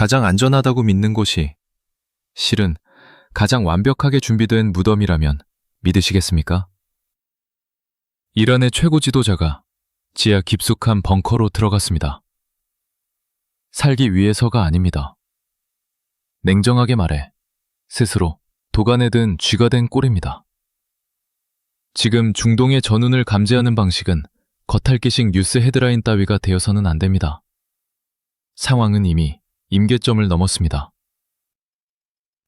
가장 안전하다고 믿는 곳이 실은 가장 완벽하게 준비된 무덤이라면 믿으시겠습니까? 이란의 최고 지도자가 지하 깊숙한 벙커로 들어갔습니다. 살기 위해서가 아닙니다. 냉정하게 말해 스스로 도간에 든 쥐가 된 꼴입니다. 지금 중동의 전운을 감지하는 방식은 겉핥기식 뉴스 헤드라인 따위가 되어서는 안 됩니다. 상황은 이미 임계점을 넘었습니다.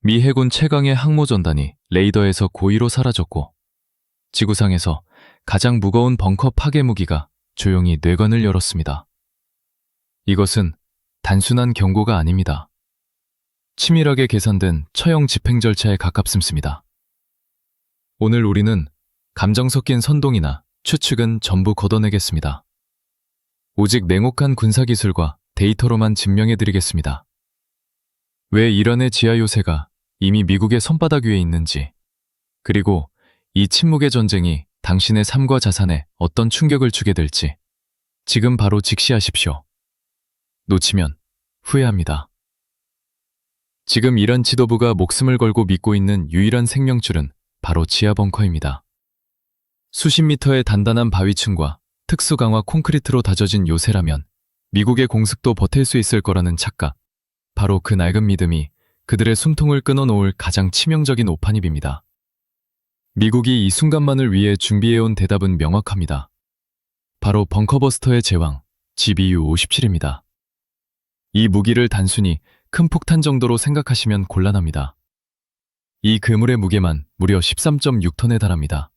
미 해군 최강의 항모전단이 레이더에서 고의로 사라졌고 지구상에서 가장 무거운 벙커 파괴 무기가 조용히 뇌관을 열었습니다. 이것은 단순한 경고가 아닙니다. 치밀하게 계산된 처형 집행 절차에 가깝습니다. 오늘 우리는 감정 섞인 선동이나 추측은 전부 걷어내겠습니다. 오직 냉혹한 군사기술과 데이터로만 증명해 드리겠습니다. 왜 이란의 지하 요새가 이미 미국의 손바닥 위에 있는지, 그리고 이 침묵의 전쟁이 당신의 삶과 자산에 어떤 충격을 주게 될지 지금 바로 직시하십시오. 놓치면 후회합니다. 지금 이란 지도부가 목숨을 걸고 믿고 있는 유일한 생명줄은 바로 지하 벙커입니다. 수십 미터의 단단한 바위층과 특수 강화 콘크리트로 다져진 요새라면 미국의 공습도 버틸 수 있을 거라는 착각. 바로 그 낡은 믿음이 그들의 숨통을 끊어놓을 가장 치명적인 오판입입니다. 미국이 이 순간만을 위해 준비해온 대답은 명확합니다. 바로 벙커버스터의 제왕, GBU-57입니다. 이 무기를 단순히 큰 폭탄 정도로 생각하시면 곤란합니다. 이 그물의 무게만 무려 13.6톤에 달합니다.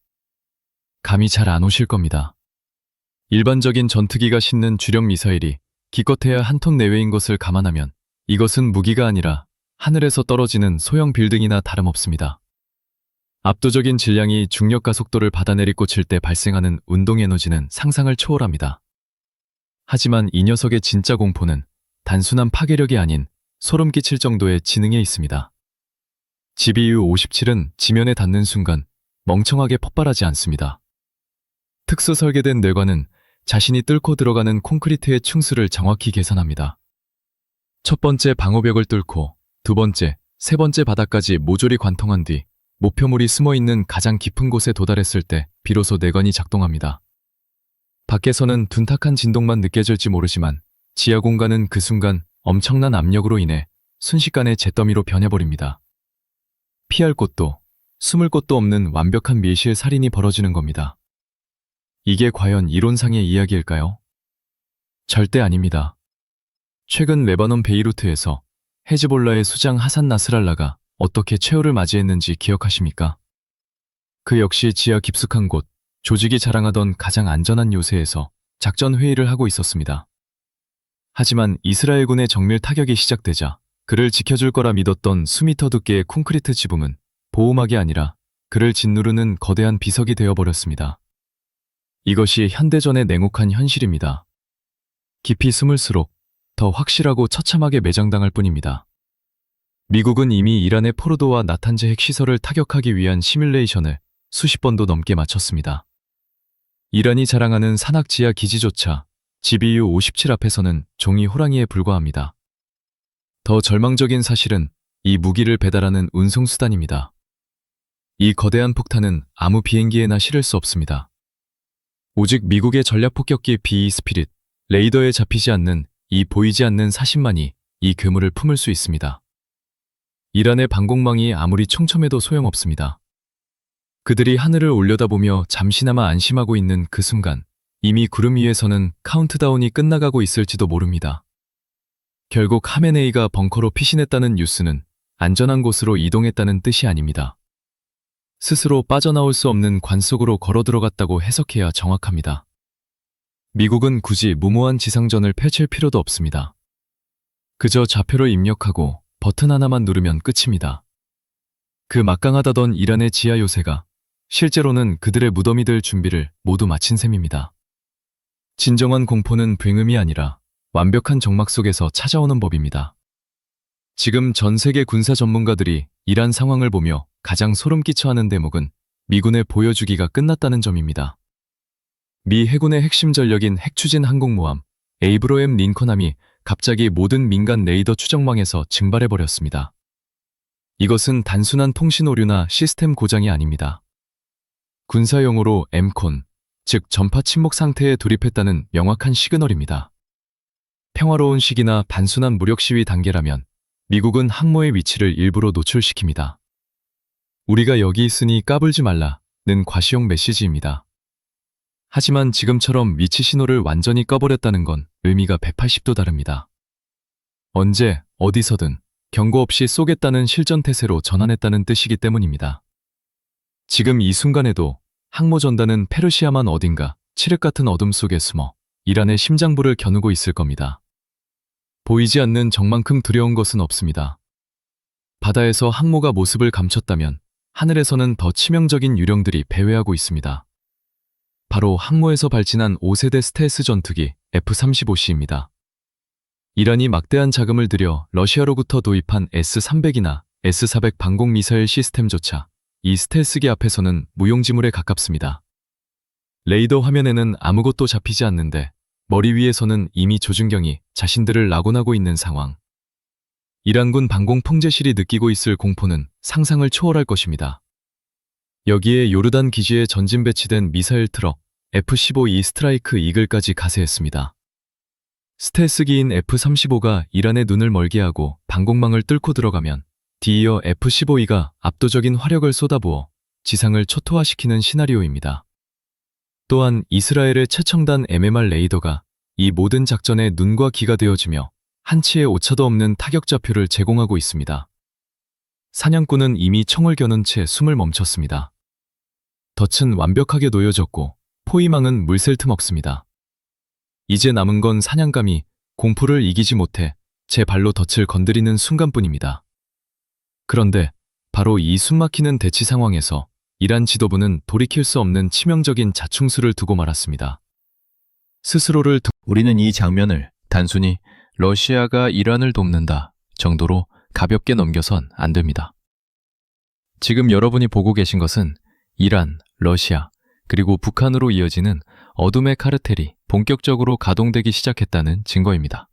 감이 잘 안 오실 겁니다. 일반적인 전투기가 싣는 주력 미사일이 기껏해야 한 톤 내외인 것을 감안하면 이것은 무기가 아니라 하늘에서 떨어지는 소형 빌딩이나 다름없습니다. 압도적인 질량이 중력 가속도를 받아내리꽂힐 때 발생하는 운동 에너지는 상상을 초월합니다. 하지만 이 녀석의 진짜 공포는 단순한 파괴력이 아닌 소름 끼칠 정도의 지능에 있습니다. GBU-57은 지면에 닿는 순간 멍청하게 폭발하지 않습니다. 특수 설계된 뇌관은 자신이 뚫고 들어가는 콘크리트의 충수를 정확히 계산합니다. 첫 번째 방호벽을 뚫고 두 번째, 세 번째 바닥까지 모조리 관통한 뒤 목표물이 숨어 있는 가장 깊은 곳에 도달했을 때 비로소 내관이 작동합니다. 밖에서는 둔탁한 진동만 느껴질지 모르지만 지하 공간은 그 순간 엄청난 압력으로 인해 순식간에 잿더미로 변해버립니다. 피할 곳도 숨을 곳도 없는 완벽한 밀실 살인이 벌어지는 겁니다. 이게 과연 이론상의 이야기일까요? 절대 아닙니다. 최근 레바논 베이루트에서 헤즈볼라의 수장 하산 나스랄라가 어떻게 최후를 맞이했는지 기억하십니까? 그 역시 지하 깊숙한 곳, 조직이 자랑하던 가장 안전한 요새에서 작전 회의를 하고 있었습니다. 하지만 이스라엘군의 정밀 타격이 시작되자 그를 지켜줄 거라 믿었던 수미터 두께의 콘크리트 지붕은 보호막이 아니라 그를 짓누르는 거대한 비석이 되어버렸습니다. 이것이 현대전의 냉혹한 현실입니다. 깊이 숨을수록 더 확실하고 처참하게 매장당할 뿐입니다. 미국은 이미 이란의 포르도와 나탄제 핵시설을 타격하기 위한 시뮬레이션을 수십 번도 넘게 마쳤습니다. 이란이 자랑하는 산악 지하 기지조차 GBU-57 앞에서는 종이 호랑이에 불과합니다. 더 절망적인 사실은 이 무기를 배달하는 운송수단입니다. 이 거대한 폭탄은 아무 비행기에나 실을 수 없습니다. 오직 미국의 전략폭격기 B 스피릿, 레이더에 잡히지 않는 이 보이지 않는 사신만이 이 그물을 품을 수 있습니다. 이란의 방공망이 아무리 촘촘해도 소용없습니다. 그들이 하늘을 올려다보며 잠시나마 안심하고 있는 그 순간 이미 구름 위에서는 카운트다운이 끝나가고 있을지도 모릅니다. 결국 하메네이가 벙커로 피신했다는 뉴스는 안전한 곳으로 이동했다는 뜻이 아닙니다. 스스로 빠져나올 수 없는 관 속으로 걸어 들어갔다고 해석해야 정확합니다. 미국은 굳이 무모한 지상전을 펼칠 필요도 없습니다. 그저 좌표를 입력하고 버튼 하나만 누르면 끝입니다. 그 막강하다던 이란의 지하 요새가 실제로는 그들의 무덤이 될 준비를 모두 마친 셈입니다. 진정한 공포는 굉음이 아니라 완벽한 정막 속에서 찾아오는 법입니다. 지금 전 세계 군사 전문가들이 이란 상황을 보며 가장 소름 끼쳐 하는 대목은 미군의 보여주기가 끝났다는 점입니다. 미 해군의 핵심 전력인 핵추진 항공모함 에이브로엠 링컨함이 갑자기 모든 민간 레이더 추정망에서 증발해버렸습니다. 이것은 단순한 통신 오류나 시스템 고장이 아닙니다. 군사용어로 M콘, 즉 전파 침묵 상태에 돌입했다는 명확한 시그널입니다. 평화로운 시기나 단순한 무력 시위 단계라면 미국은 항모의 위치를 일부러 노출시킵니다. 우리가 여기 있으니 까불지 말라는 과시용 메시지입니다. 하지만 지금처럼 위치 신호를 완전히 꺼버렸다는 건 의미가 180도 다릅니다. 언제, 어디서든 경고 없이 쏘겠다는 실전 태세로 전환했다는 뜻이기 때문입니다. 지금 이 순간에도 항모 전단은 페르시아만 어딘가 칠흑 같은 어둠 속에 숨어 이란의 심장부를 겨누고 있을 겁니다. 보이지 않는 적만큼 두려운 것은 없습니다. 바다에서 항모가 모습을 감췄다면 하늘에서는 더 치명적인 유령들이 배회하고 있습니다. 바로 항모에서 발진한 5세대 스텔스 전투기 F-35C입니다. 이란이 막대한 자금을 들여 러시아로부터 도입한 S-300이나 S-400 방공 미사일 시스템조차 이 스텔스기 앞에서는 무용지물에 가깝습니다. 레이더 화면에는 아무것도 잡히지 않는데 머리 위에서는 이미 조준경이 자신들을 낙원하고 있는 상황. 이란군 방공 통제실이 느끼고 있을 공포는 상상을 초월할 것입니다. 여기에 요르단 기지에 전진 배치된 미사일 트럭 F-15E 스트라이크 이글까지 가세했습니다. 스텔스기인 F-35가 이란의 눈을 멀게 하고 방공망을 뚫고 들어가면 뒤이어 F-15E가 압도적인 화력을 쏟아부어 지상을 초토화시키는 시나리오입니다. 또한 이스라엘의 최첨단 MMR 레이더가 이 모든 작전의 눈과 귀가 되어주며 한치의 오차도 없는 타격 좌표를 제공하고 있습니다. 사냥꾼은 이미 총을 겨눈 채 숨을 멈췄습니다. 덫은 완벽하게 놓여졌고 포위망은 물샐 틈 없습니다. 이제 남은 건 사냥감이 공포를 이기지 못해 제 발로 덫을 건드리는 순간뿐입니다. 그런데 바로 이 숨막히는 대치 상황에서 이란 지도부는 돌이킬 수 없는 치명적인 자충수를 두고 말았습니다. 스스로를 두- 우리는 이 장면을 단순히 러시아가 이란을 돕는다 정도로 가볍게 넘겨선 안 됩니다. 지금 여러분이 보고 계신 것은 이란, 러시아, 그리고 북한으로 이어지는 어둠의 카르텔이 본격적으로 가동되기 시작했다는 증거입니다.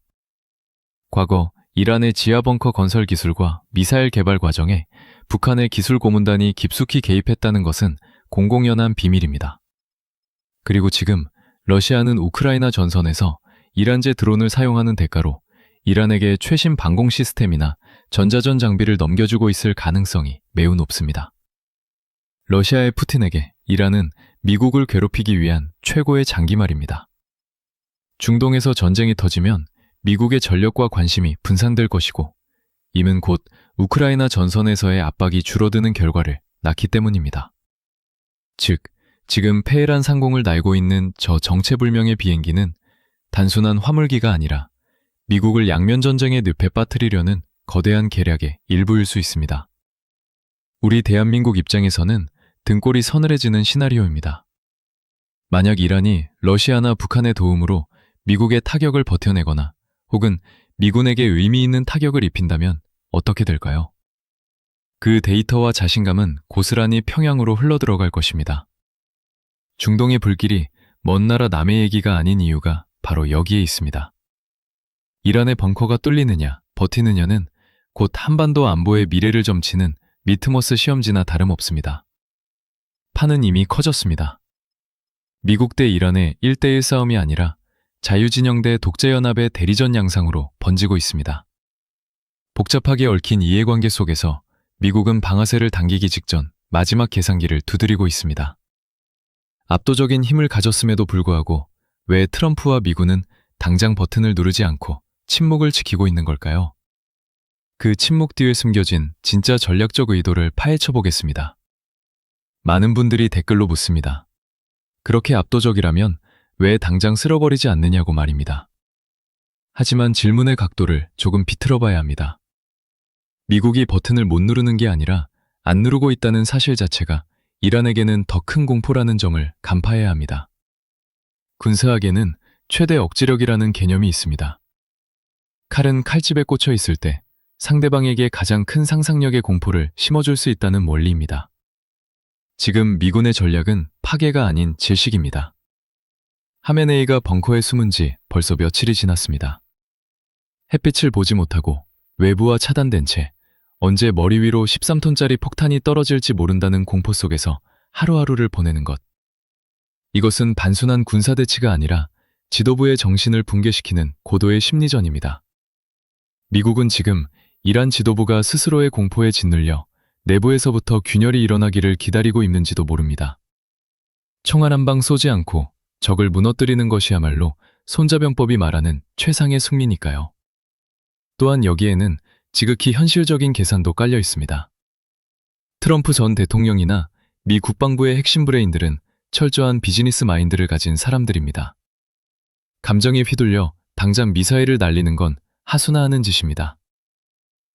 과거 이란의 지하벙커 건설 기술과 미사일 개발 과정에 북한의 기술 고문단이 깊숙이 개입했다는 것은 공공연한 비밀입니다. 그리고 지금 러시아는 우크라이나 전선에서 이란제 드론을 사용하는 대가로 이란에게 최신 방공 시스템이나 전자전 장비를 넘겨주고 있을 가능성이 매우 높습니다. 러시아의 푸틴에게 이란은 미국을 괴롭히기 위한 최고의 장기말입니다. 중동에서 전쟁이 터지면 미국의 전력과 관심이 분산될 것이고 이는 곧 우크라이나 전선에서의 압박이 줄어드는 결과를 낳기 때문입니다. 즉, 지금 페헤란 상공을 날고 있는 저 정체불명의 비행기는 단순한 화물기가 아니라 미국을 양면 전쟁의 늪에 빠뜨리려는 거대한 계략의 일부일 수 있습니다. 우리 대한민국 입장에서는 등골이 서늘해지는 시나리오입니다. 만약 이란이 러시아나 북한의 도움으로 미국의 타격을 버텨내거나 혹은 미군에게 의미 있는 타격을 입힌다면 어떻게 될까요? 그 데이터와 자신감은 고스란히 평양으로 흘러들어갈 것입니다. 중동의 불길이 먼 나라 남의 얘기가 아닌 이유가 바로 여기에 있습니다. 이란의 벙커가 뚫리느냐, 버티느냐는 곧 한반도 안보의 미래를 점치는 미트머스 시험지나 다름없습니다. 판은 이미 커졌습니다. 미국 대 이란의 1대1 싸움이 아니라 자유진영 대 독재연합의 대리전 양상으로 번지고 있습니다. 복잡하게 얽힌 이해관계 속에서 미국은 방아쇠를 당기기 직전 마지막 계산기를 두드리고 있습니다. 압도적인 힘을 가졌음에도 불구하고 왜 트럼프와 미군은 당장 버튼을 누르지 않고 침묵을 지키고 있는 걸까요? 그 침묵 뒤에 숨겨진 진짜 전략적 의도를 파헤쳐 보겠습니다. 많은 분들이 댓글로 묻습니다. 그렇게 압도적이라면 왜 당장 쓸어버리지 않느냐고 말입니다. 하지만 질문의 각도를 조금 비틀어 봐야 합니다. 미국이 버튼을 못 누르는 게 아니라 안 누르고 있다는 사실 자체가 이란에게는 더 큰 공포라는 점을 간파해야 합니다. 군사학에는 최대 억지력이라는 개념이 있습니다. 칼은 칼집에 꽂혀 있을 때 상대방에게 가장 큰 상상력의 공포를 심어줄 수 있다는 원리입니다. 지금 미군의 전략은 파괴가 아닌 질식입니다. 하메네이가 벙커에 숨은 지 벌써 며칠이 지났습니다. 햇빛을 보지 못하고 외부와 차단된 채 언제 머리 위로 13톤짜리 폭탄이 떨어질지 모른다는 공포 속에서 하루하루를 보내는 것. 이것은 단순한 군사대치가 아니라 지도부의 정신을 붕괴시키는 고도의 심리전입니다. 미국은 지금 이란 지도부가 스스로의 공포에 짓눌려 내부에서부터 균열이 일어나기를 기다리고 있는지도 모릅니다. 총알 한 방 쏘지 않고 적을 무너뜨리는 것이야말로 손자병법이 말하는 최상의 승리니까요. 또한 여기에는 지극히 현실적인 계산도 깔려 있습니다. 트럼프 전 대통령이나 미 국방부의 핵심 브레인들은 철저한 비즈니스 마인드를 가진 사람들입니다. 감정에 휘둘려 당장 미사일을 날리는 건 하수나 하는 짓입니다.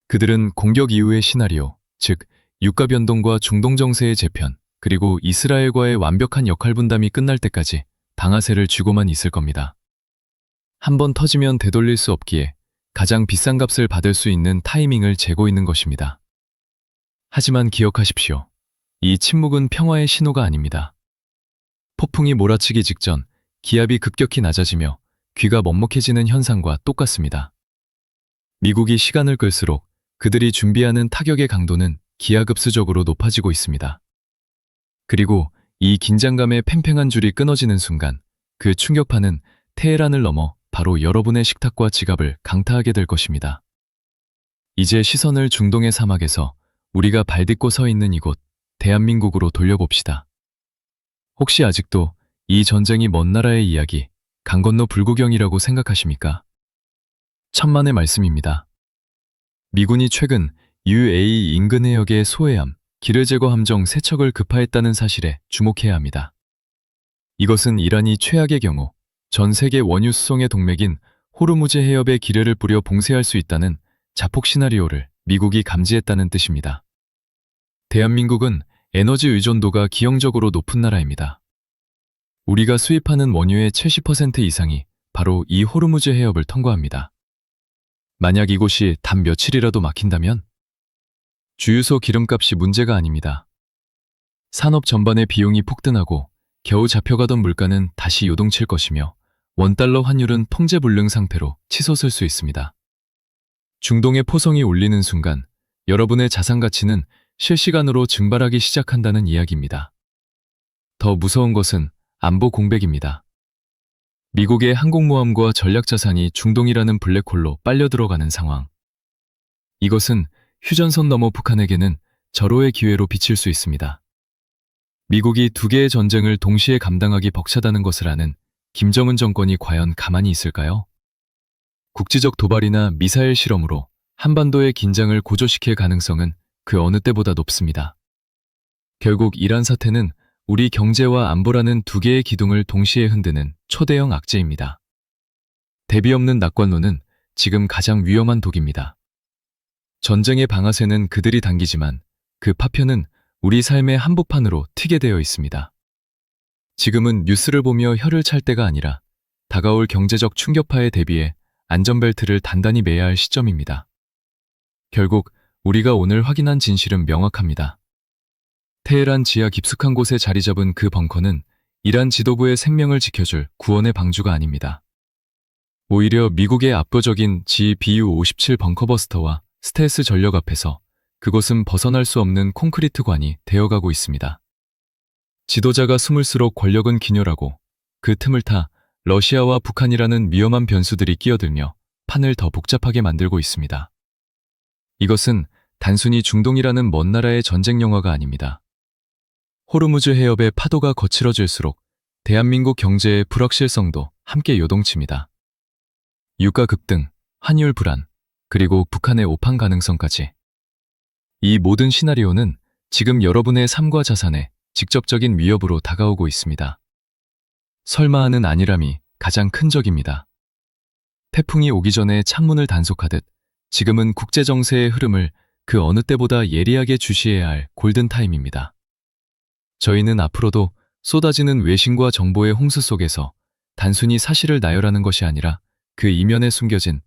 그들은 공격 이후의 시나리오, 즉 유가 변동과 중동 정세의 재편, 그리고 이스라엘과의 완벽한 역할 분담이 끝날 때까지 방아쇠를 쥐고만 있을 겁니다. 한 번 터지면 되돌릴 수 없기에 가장 비싼 값을 받을 수 있는 타이밍을 재고 있는 것입니다. 하지만 기억하십시오. 이 침묵은 평화의 신호가 아닙니다. 폭풍이 몰아치기 직전 기압이 급격히 낮아지며 귀가 먹먹해지는 현상과 똑같습니다. 미국이 시간을 끌수록 그들이 준비하는 타격의 강도는 기하급수적으로 높아지고 있습니다. 그리고 이 긴장감의 팽팽한 줄이 끊어지는 순간 그 충격파는 테헤란을 넘어 바로 여러분의 식탁과 지갑을 강타하게 될 것입니다. 이제 시선을 중동의 사막에서 우리가 발딛고 서 있는 이곳 대한민국으로 돌려봅시다. 혹시 아직도 이 전쟁이 먼 나라의 이야기, 강 건너 불구경이라고 생각하십니까? 천만의 말씀입니다. 미군이 최근 UAE 인근 해역의 소해함, 기르제거 함정 세척을 급파했다는 사실에 주목해야 합니다. 이것은 이란이 최악의 경우 전 세계 원유 수송의 동맥인 호르무즈 해협에 기뢰를 뿌려 봉쇄할 수 있다는 자폭 시나리오를 미국이 감지했다는 뜻입니다. 대한민국은 에너지 의존도가 기형적으로 높은 나라입니다. 우리가 수입하는 원유의 70% 이상이 바로 이 호르무즈 해협을 통과합니다. 만약 이곳이 단 며칠이라도 막힌다면 주유소 기름값이 문제가 아닙니다. 산업 전반의 비용이 폭등하고 겨우 잡혀가던 물가는 다시 요동칠 것이며 원달러 환율은 통제 불능 상태로 치솟을 수 있습니다. 중동의 포성이 울리는 순간 여러분의 자산 가치는 실시간으로 증발하기 시작한다는 이야기입니다. 더 무서운 것은 안보 공백입니다. 미국의 항공모함과 전략자산이 중동이라는 블랙홀로 빨려 들어가는 상황. 이것은 휴전선 너머 북한에게는 절호의 기회로 비칠 수 있습니다. 미국이 두 개의 전쟁을 동시에 감당하기 벅차다는 것을 아는 김정은 정권이 과연 가만히 있을까요? 국지적 도발이나 미사일 실험으로 한반도의 긴장을 고조시킬 가능성은 그 어느 때보다 높습니다. 결국 이란 사태는 우리 경제와 안보라는 두 개의 기둥을 동시에 흔드는 초대형 악재입니다. 대비 없는 낙관론은 지금 가장 위험한 독입니다. 전쟁의 방아쇠는 그들이 당기지만 그 파편은 우리 삶의 한복판으로 튀게 되어 있습니다. 지금은 뉴스를 보며 혀를 찰 때가 아니라 다가올 경제적 충격파에 대비해 안전벨트를 단단히 매야 할 시점입니다. 결국 우리가 오늘 확인한 진실은 명확합니다. 테헤란 지하 깊숙한 곳에 자리 잡은 그 벙커는 이란 지도부의 생명을 지켜줄 구원의 방주가 아닙니다. 오히려 미국의 압도적인 GBU-57 벙커버스터와 스텔스 전력 앞에서 그곳은 벗어날 수 없는 콘크리트관이 되어가고 있습니다. 지도자가 숨을수록 권력은 기녀라고 그 틈을 타 러시아와 북한이라는 위험한 변수들이 끼어들며 판을 더 복잡하게 만들고 있습니다. 이것은 단순히 중동이라는 먼 나라의 전쟁 영화가 아닙니다. 호르무즈 해협의 파도가 거칠어질수록 대한민국 경제의 불확실성도 함께 요동칩니다. 유가 급등, 환율 불안, 그리고 북한의 오판 가능성까지. 이 모든 시나리오는 지금 여러분의 삶과 자산에 직접적인 위협으로 다가오고 있습니다. 설마 하는 안일함이 가장 큰 적입니다. 태풍이 오기 전에 창문을 단속하듯 지금은 국제정세의 흐름을 그 어느 때보다 예리하게 주시해야 할 골든타임입니다. 저희는 앞으로도 쏟아지는 외신과 정보의 홍수 속에서 단순히 사실을 나열하는 것이 아니라 그 이면에 숨겨진